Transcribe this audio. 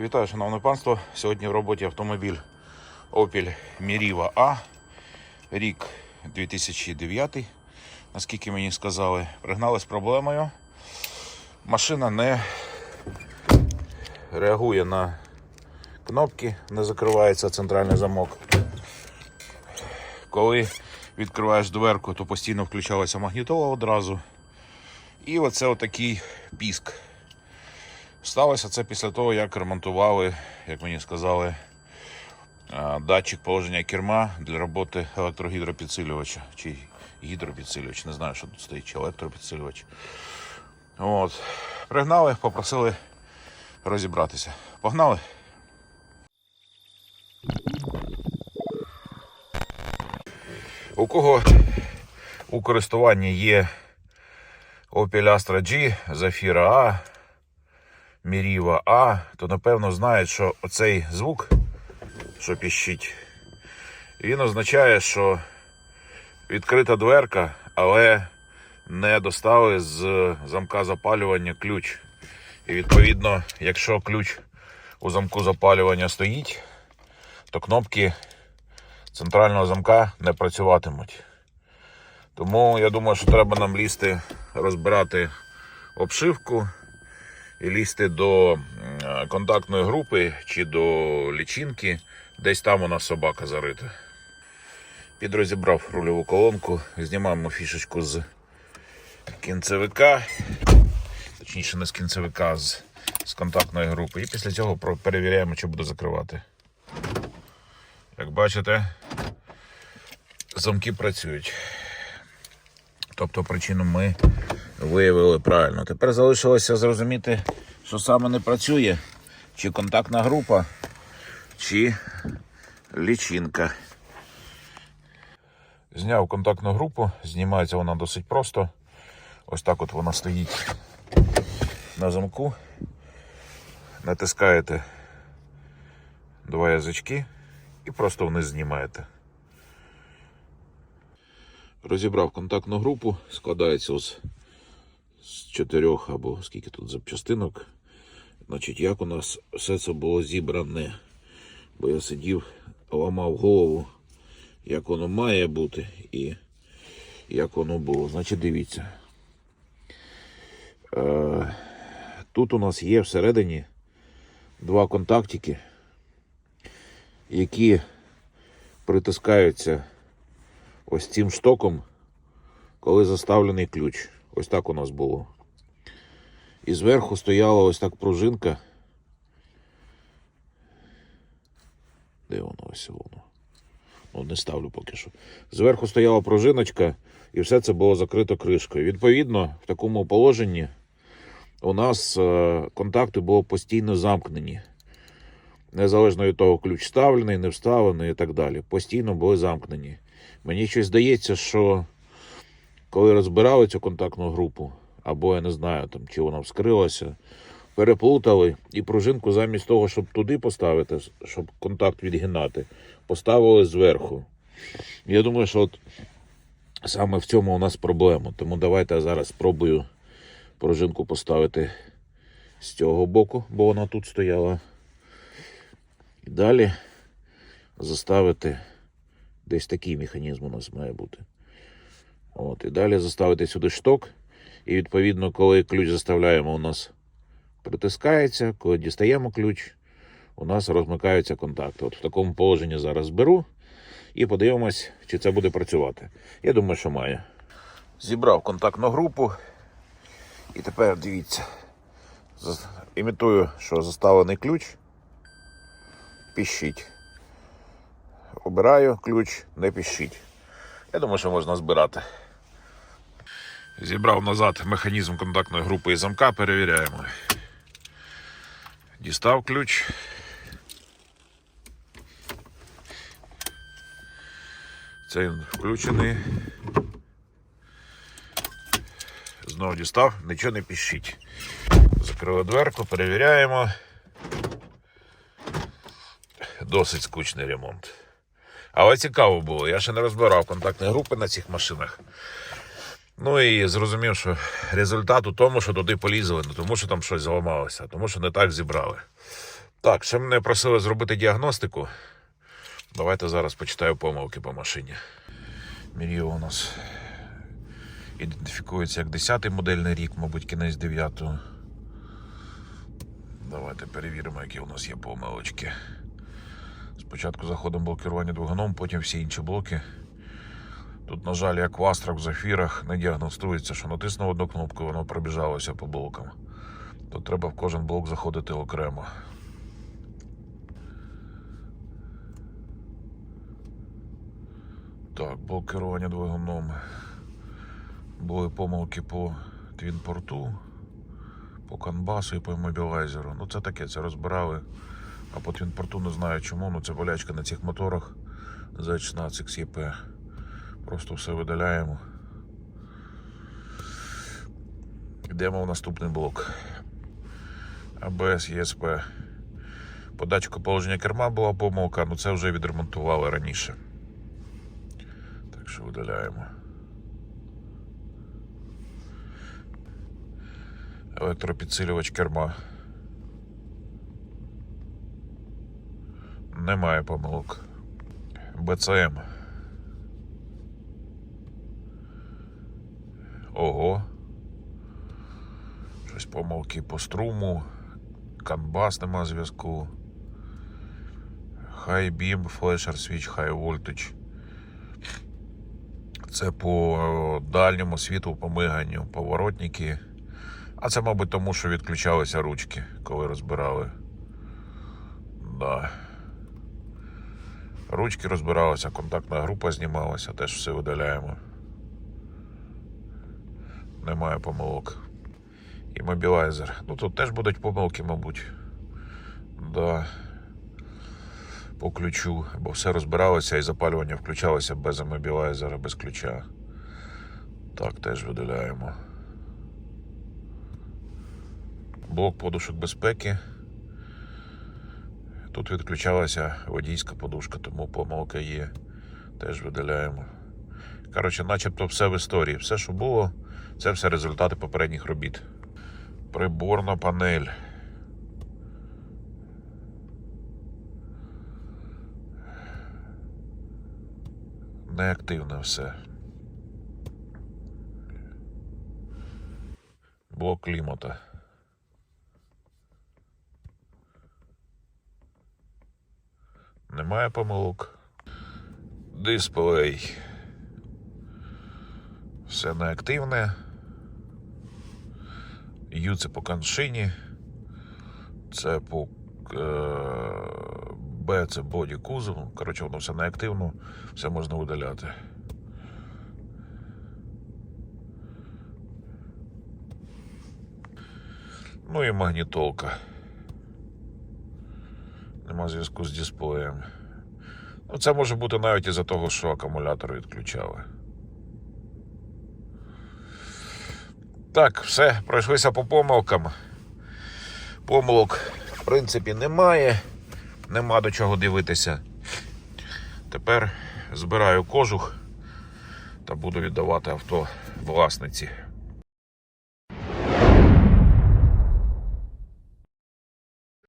Вітаю, шановне панство. Сьогодні в роботі автомобіль Opel Meriva A. Рік 2009, наскільки мені сказали. Пригнали з проблемою. Машина не реагує на кнопки, не закривається центральний замок. Коли відкриваєш дверку, то постійно включалася магнітола одразу. І оце отакий піск. Сталося це після того, як ремонтували, як мені сказали, датчик положення керма для роботи електрогідропідсилювача чи гідропідсилювач, не знаю, що тут стоїть, чи електропідсилювач. От. Пригнали, попросили розібратися. Погнали. У кого у користуванні є Opel Astra G, Zafira A, Міріва А, то напевно знають, що оцей звук, що піщить, він означає, що відкрита дверка, але не достали з замка запалювання ключ. І відповідно, якщо ключ у замку запалювання стоїть, то кнопки центрального замка не працюватимуть. Тому я думаю, що треба нам лізти розбирати обшивку лізти до е, контактної групи чи до лічинки. Десь там у нас собака зарита. Підрозібрав рульову колонку, знімаємо фішечку з кінцевика, точніше не з кінцевика, з, з контактної групи. І після цього перевіряємо, чи буде закривати. Як бачите, замки працюють. Тобто причину ми виявили правильно. Тепер залишилося зрозуміти, що саме не працює, чи контактна група, чи лічинка. Зняв контактну групу, знімається вона досить просто. Ось так от вона стоїть на замку. Натискаєте два язички і просто вниз знімаєте. Розібрав контактну групу, складається з, з чотирьох або скільки тут запчастинок. Значить, як у нас все це було зібране. Бо я сидів, ламав голову, як воно має бути і як воно було. Значить, дивіться. Е, тут у нас є всередині два контактики, які притискаються ось цим штоком, коли заставлений ключ. Ось так у нас було. І зверху стояла ось так пружинка. Де воно ось воно? Ну, не ставлю поки що. Зверху стояла пружиночка, і все це було закрито кришкою. Відповідно, в такому положенні у нас е, контакти були постійно замкнені. Незалежно від того, ключ вставлений, не вставлений і так далі. Постійно були замкнені. Мені щось здається, що коли розбирали цю контактну групу, або я не знаю, там, чи вона вскрилася, переплутали і пружинку замість того, щоб туди поставити, щоб контакт відгинати, поставили зверху. Я думаю, що от саме в цьому у нас проблема. Тому давайте я зараз спробую пружинку поставити з цього боку, бо вона тут стояла. І далі заставити десь такий механізм у нас має бути. От, і далі заставити сюди шток. І відповідно, коли ключ заставляємо, у нас притискається, коли дістаємо ключ, у нас розмикаються контакти. От в такому положенні зараз беру і подивимось, чи це буде працювати. Я думаю, що має. Зібрав контактну групу. І тепер дивіться. Імітую, що заставлений ключ. Піщить. Обираю ключ, не піщить. Я думаю, що можна збирати. Зібрав назад механізм контактної групи і замка, перевіряємо. Дістав ключ. Цей він включений. Знову дістав, нічого не піщить. Закрили дверку, перевіряємо. Досить скучний ремонт. Але цікаво було. Я ще не розбирав контактні групи на цих машинах. Ну і зрозумів, що результат у тому, що туди полізли, не тому, що там щось зламалося, тому, що не так зібрали. Так, ще мене просили зробити діагностику. Давайте зараз почитаю помилки по машині. Міріо у нас ідентифікується як 10-й модельний рік, мабуть, кінець 9-го. Давайте перевіримо, які у нас є помилочки. Спочатку заходимо в блок двигуном, потім всі інші блоки. Тут, на жаль, як в Астрах, в зафірах не діагностується, що натиснув одну кнопку, воно пробіжалося по блокам. Тут треба в кожен блок заходити окремо. Так, блок керування двигуном. Були помилки по твінпорту, по канбасу і по іммобілайзеру. Ну це таке, це розбирали. А по твінпорту не знаю чому. Ну це болячка на цих моторах Z16 XEP. Просто все видаляємо. Йдемо в наступний блок. АБС, ЄСП. По датчику положення керма була помилка, ну це вже відремонтували раніше. Так що видаляємо. Електропідсилювач керма. Немає помилок. БЦМ. Ого. Щось помилки по струму. Канбас нема зв'язку. High Beam, Flasher Switch, High Voltage. Це по е, дальньому світу, по миганню, поворотники. А це, мабуть, тому, що відключалися ручки, коли розбирали. Да. Ручки розбиралися, контактна група знімалася, теж все видаляємо. Немає помилок. І мобілайзер. Ну тут теж будуть помилки, мабуть. Да. По ключу, бо все розбиралося і запалювання включалося без мобілайзера, без ключа. Так, теж видаляємо. Блок подушок безпеки. Тут відключалася водійська подушка, тому помилка є. Теж видаляємо. Коротше, начебто все в історії. Все, що було, це все результати попередніх робіт. Приборна панель. Неактивне все. Блок клімата. Немає помилок. Дисплей. Все неактивне. Ю це по каншині. Це по е, Б це боді кузов. Коротше, воно все неактивно, все можна видаляти. Ну і магнітолка. Нема зв'язку з дисплеєм. Ну, це може бути навіть із-за того, що акумулятор відключали. Так, все, пройшлися по помилкам. Помилок, в принципі, немає. Нема до чого дивитися. Тепер збираю кожух та буду віддавати авто власниці.